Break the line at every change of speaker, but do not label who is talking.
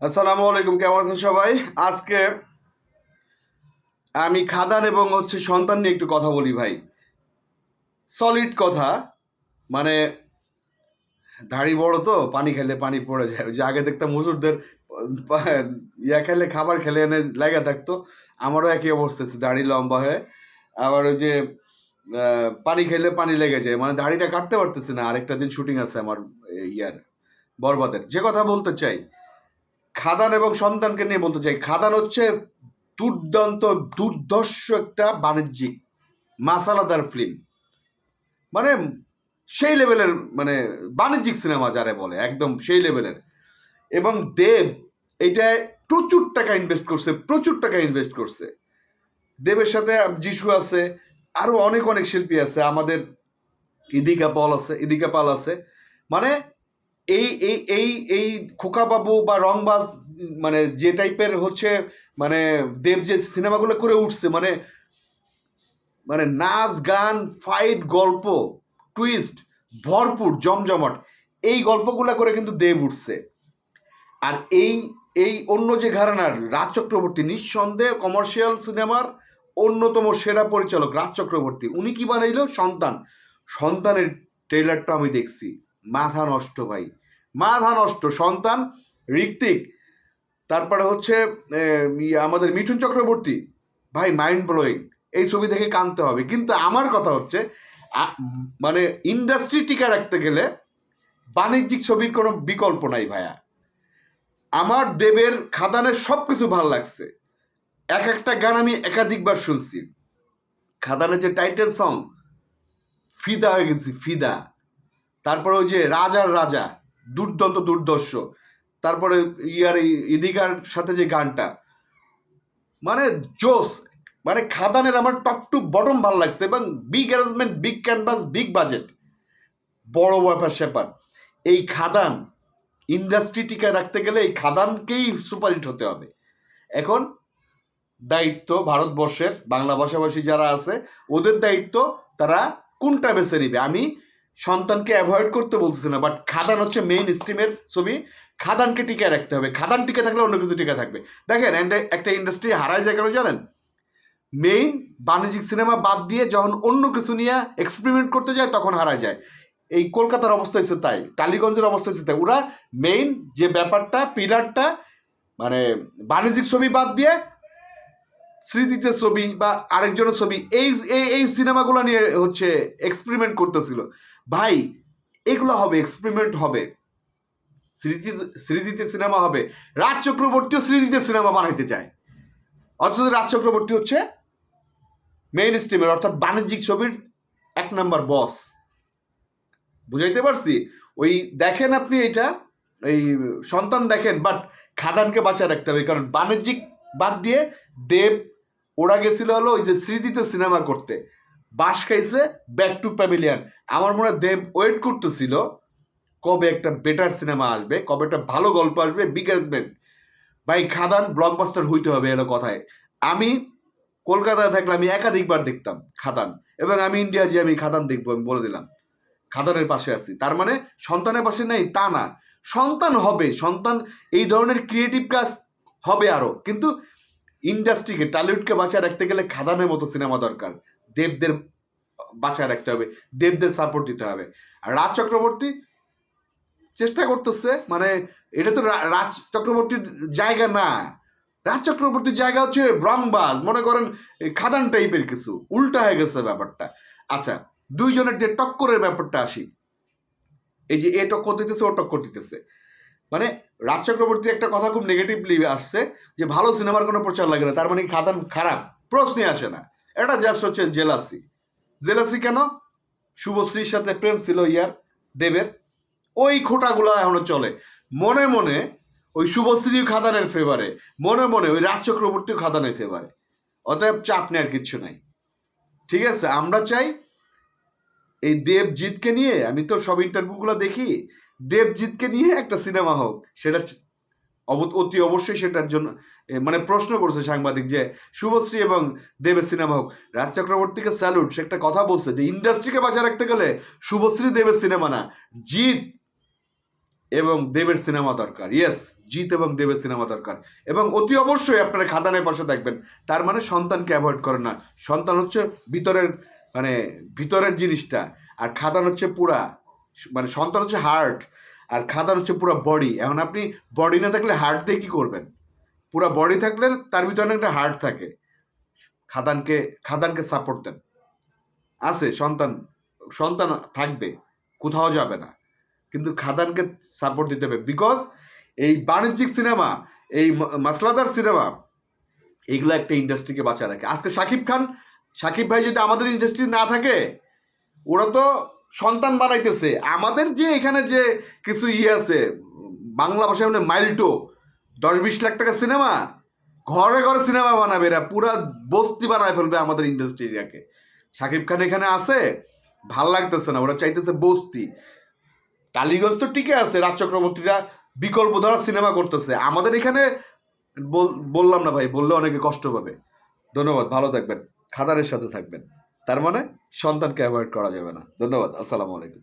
আসসালামু আলাইকুম, কেমন আছেন সবাই? আজকে আমি খাদান এবং হচ্ছে সন্তান নিয়ে একটু কথা বলি ভাই। সলিড কথা মানে দাড়ি বড় তো, পানি খেলে পানি পড়ে যায়। যে আগে দেখতাম হুজুরদের পা- ইয়া খেলে, খাবার খেলে এনে লেগে থাকতো। আমারও একই অবস্থা দাড়ি লম্বা হয়ে। আবার ওই যে পানি খেলে পানি লেগে যায়। মানে দাড়িটা কাটতে পারতেছি না। আরেকটা দিন শুটিং আছে আমার ইয়ার, বরবাদের। যে কথা বলতে চাই খাদান এবং সন্তানকে নিয়ে বলতে চাই। খাদান হচ্ছে দুর্দান্ত, দুর্ধর্ষ একটা বাণিজ্যিক, মাসালাদার ফিল্ম মানে সেই লেভেলের মানে বাণিজ্যিক সিনেমা যারা বলে, একদম সেই লেভেলের এবং দেব এইটায় প্রচুর টাকা ইনভেস্ট করছে, প্রচুর টাকা ইনভেস্ট করছে। দেবের সাথে যিশু আছে, আরও অনেক অনেক শিল্পী আছে। আমাদের ইদিকা পল আছে, ইদিকা পাল আছে। মানে এই এই এই এই খোকাবাবু বা রংবাজ মানে যে টাইপের হচ্ছে মানে দেব যে সিনেমাগুলো করে উঠছে মানে মানে নাচ, গান ফাইট গল্প টুইস্ট ভরপুর, জমজমাট, এই গল্পগুলো করে কিন্তু দেব উঠছে। আর এই এই অন্য যে ঘরানার রাজ চক্রবর্তী, নিঃসন্দেহে কমার্শিয়াল সিনেমার অন্যতম সেরা পরিচালক রাজ চক্রবর্তী, উনি কি বানাইলো? সন্তান। সন্তানের ট্রেলারটা আমি দেখছি। মাথা নষ্ট ভাই, মাথা নষ্ট, সন্তান ঋত্বিক। তারপরে হচ্ছে আমাদের মিঠুন চক্রবর্তী, ভাই মাইন্ড ব্লোয়িং এই ছবি দেখে কানতে হবে। কিন্তু আমার কথা হচ্ছে মানে ইন্ডাস্ট্রি টিকা রাখতে গেলে বাণিজ্যিক ছবির কোনো বিকল্প নাই ভাইয়া। আমার দেবের খাদানের সব কিছু ভালো লাগছে। এক একটা গান আমি একাধিকবার শুনছি। খাদানের যে টাইটেল সং ফিদা হয়ে গেছি, ফিদা। তারপরে ওই যে রাজার রাজা, দুর্দান্ত দুর্দর্শ। তারপরে ইয়ার ইদিকার সাথে যে গানটা মানে জোস মানে খাদানের আমার টপ টু বটম ভালো লাগছে এবং big arrangement big canvas big budget বড় ব্যাপার স্যাপার, এই খাদান ইন্ডাস্ট্রি টিকায় রাখতে গেলে এই খাদানকেই সুপারহিট হতে হবে। এখন দায়িত্ব ভারতবর্ষের, বাংলা ভাষাভাষী যারা আছে, ওদের দায়িত্ব তারা কোনটা বেছে নিবে? আমি সন্তানকে অ্যাভয়েড করতে বলতেছি না বাট খাদান হচ্ছে মেইন স্ট্রিমের ছবি। খাদানকে টিকে রাখতে হবে। খাদান টিকে থাকলে অন্য কিছু টিকে থাকবে। দেখেন একটা- ইন্ডাস্ট্রি হারায় যায় কেন জানেন? মেইন বাণিজ্যিক সিনেমা বাদ দিয়ে যখন অন্য কিছু নিয়ে এক্সপেরিমেন্ট করতে যায়, তখন হারা যায়। এই কলকাতার অবস্থা হচ্ছে তাই, টালিগঞ্জের অবস্থা হচ্ছে তাই। ওরা মেইন যে ব্যাপারটা পিলারটা মানে বাণিজ্যিক ছবি বাদ দিয়ে স্মৃতিতে ছবি বা আরেকজনের ছবি, এই এই সিনেমাগুলো নিয়ে হচ্ছে এক্সপেরিমেন্ট করতেছিল। ভাই, এগুলো হবে এক্সপেরিমেন্ট হবে। স্মৃতি, স্মৃতিতে সিনেমা হবে। রাজ চক্রবর্তীও স্মৃতিতে সিনেমা বানাইতে চায়। অথচ রাজ চক্রবর্তী হচ্ছে মেইন স্ট্রিমের অর্থাৎ বাণিজ্যিক ছবির এক নাম্বার বস বুঝাইতে পারছি? ওই দেখেন আপনি এটা, এই সন্তান দেখেন বাট খাদানকে বাঁচায় রাখতে হবে, কারণ বাণিজ্যিক বাদ দিয়ে দেব ওরা গেছিল হলো ওই যে স্মৃতিতে সিনেমা করতে। বাস খাইছে ব্যাক টু প্যাভিলিয়ান আমার মনে হয় দেব ওয়েট করতেছিল কবে একটা বেটার সিনেমা আসবে, কবে একটা ভালো গল্প আসবে বিগ ভাই খাদান ব্লকবাস্টার হইতে হবে এলো কথায়। আমি কলকাতায় থাকলে আমি একাধিকবার দেখতাম খাদান এবং আমি ইন্ডিয়া যে আমি খাদান দেখব আমি বলে দিলাম। খাদানের পাশে আছি। তার মানে সন্তানের পাশে নেই, তা না। সন্তান হবে, সন্তান এই ধরনের ক্রিয়েটিভ কাজ হবে আরও। কিন্তু ইন্ডাস্ট্রিকে টলিউডকে বাঁচায় রাখতে গেলে খাদানের মতো সিনেমা দরকার। দেবদের বাঁচায় রাখতে হবে, দেবদের সাপোর্ট দিতে হবে। আর রাজ চক্রবর্তী চেষ্টা করতেছে মানে এটা তো রাজ চক্রবর্তীর জায়গা না। রাজ চক্রবর্তীর জায়গা হচ্ছে ব্রংবাজ মনে করেন খাদান টাইপের কিছু, উল্টা হয়ে গেছে ব্যাপারটা। আচ্ছা দুইজনের যে টক্করের ব্যাপারটা আসি। এই যে এ টক্কর দিতেছে, ও টক্কর দিতেছে। মানে রাজ চক্রবর্তীর একটা কথা খুব নেগেটিভলি আসছে যে ভালো সিনেমার কোনো প্রচার লাগে না, তার মানে খাদান খারাপ? প্রশ্নে আসে না। এটা জাস্ট হচ্ছে জেলাসি জেলাসি কেন? শুভশ্রীর সাথে প্রেম ছিল ইয়ার, দেবের। ওই খোটাগুলো এখনও চলে। মনে মনে ওই শুভশ্রী খাদানের ফেভারে মনে মনে ওই রাজ চক্রবর্তীও খাদানের ফেভারে অতএব চাপ নেওয়ার কিচ্ছু নাই। ঠিক আছে? আমরা চাই এই দেবজিৎকে নিয়ে, আমি তো সব ইন্টারভিউগুলো দেখি দেবজিৎকে নিয়ে একটা সিনেমা হোক, সেটা অতি অবশ্যই সেটার জন্য মানে প্রশ্ন করছে সাংবাদিক যে শুভশ্রী এবং দেবের সিনেমা হোক। রাজ চক্রবর্তীকে স্যালুট, সে একটা কথা বলছে যে ইন্ডাস্ট্রিকে বাঁচিয়ে রাখতে গেলে শুভশ্রী দেবের সিনেমা না, জিৎ এবং দেবের সিনেমা দরকার। ইয়েস জিত এবং দেবের সিনেমা দরকার। এবং অতি অবশ্যই আপনারা খাদানের পাশে থাকবেন তার মানে সন্তানকে অ্যাভয়েড করেন না। সন্তান হচ্ছে ভিতরের মানে ভিতরের জিনিসটা, আর খাদান হচ্ছে পুরা মানে সন্তান হচ্ছে হার্ট আর খাদান হচ্ছে পুরো বডি এখন আপনি বডি না থাকলে হার্ট দিয়ে কী করবেন? পুরো বডি থাকলে তার ভিতরে একটা হার্ট থাকে। খাদানকে খাদানকে সাপোর্ট দেন। আছে, সন্তান সন্তান থাকবে, কোথাও যাবে না। কিন্তু খাদানকে সাপোর্ট দিতে হবে বিকজ এই বাণিজ্যিক সিনেমা এই মাসলাদার সিনেমা এইগুলো একটা ইন্ডাস্ট্রিকে বাঁচায় রাখে। আজকে শাকিব খান, শাকিব ভাই যদি আমাদের ইন্ডাস্ট্রি না থাকে, ওরা তো সন্তান বানাইতেছে। আমাদের যে এখানে যে কিছু ইয়ে আছে, বাংলা ভাষায় মানে মাইলটো দশ বিশ লাখ টাকা সিনেমা, ঘরে ঘরে সিনেমা বানাবে এরা, পুরা বস্তি বানায় ফেলবে আমাদের ইন্ডাস্ট্রি এরিয়াকে। শাকিব খান এখানে আছে, ভালো লাগতেছে না, ওরা চাইতেছে বস্তি। টালিগঞ্জ তো টিকে আছে, রাজ চক্রবর্তীরা বিকল্প ধরা সিনেমা করতেছে। আমাদের এখানে বললাম না ভাই, বললে অনেকে কষ্ট পাবে। ধন্যবাদ, ভালো থাকবেন খাদারের সাথে থাকবেন। তার মানে সন্তানকে অ্যাভয়েড করা যাবে না। ধন্যবাদ আসসালামু আলাইকুম।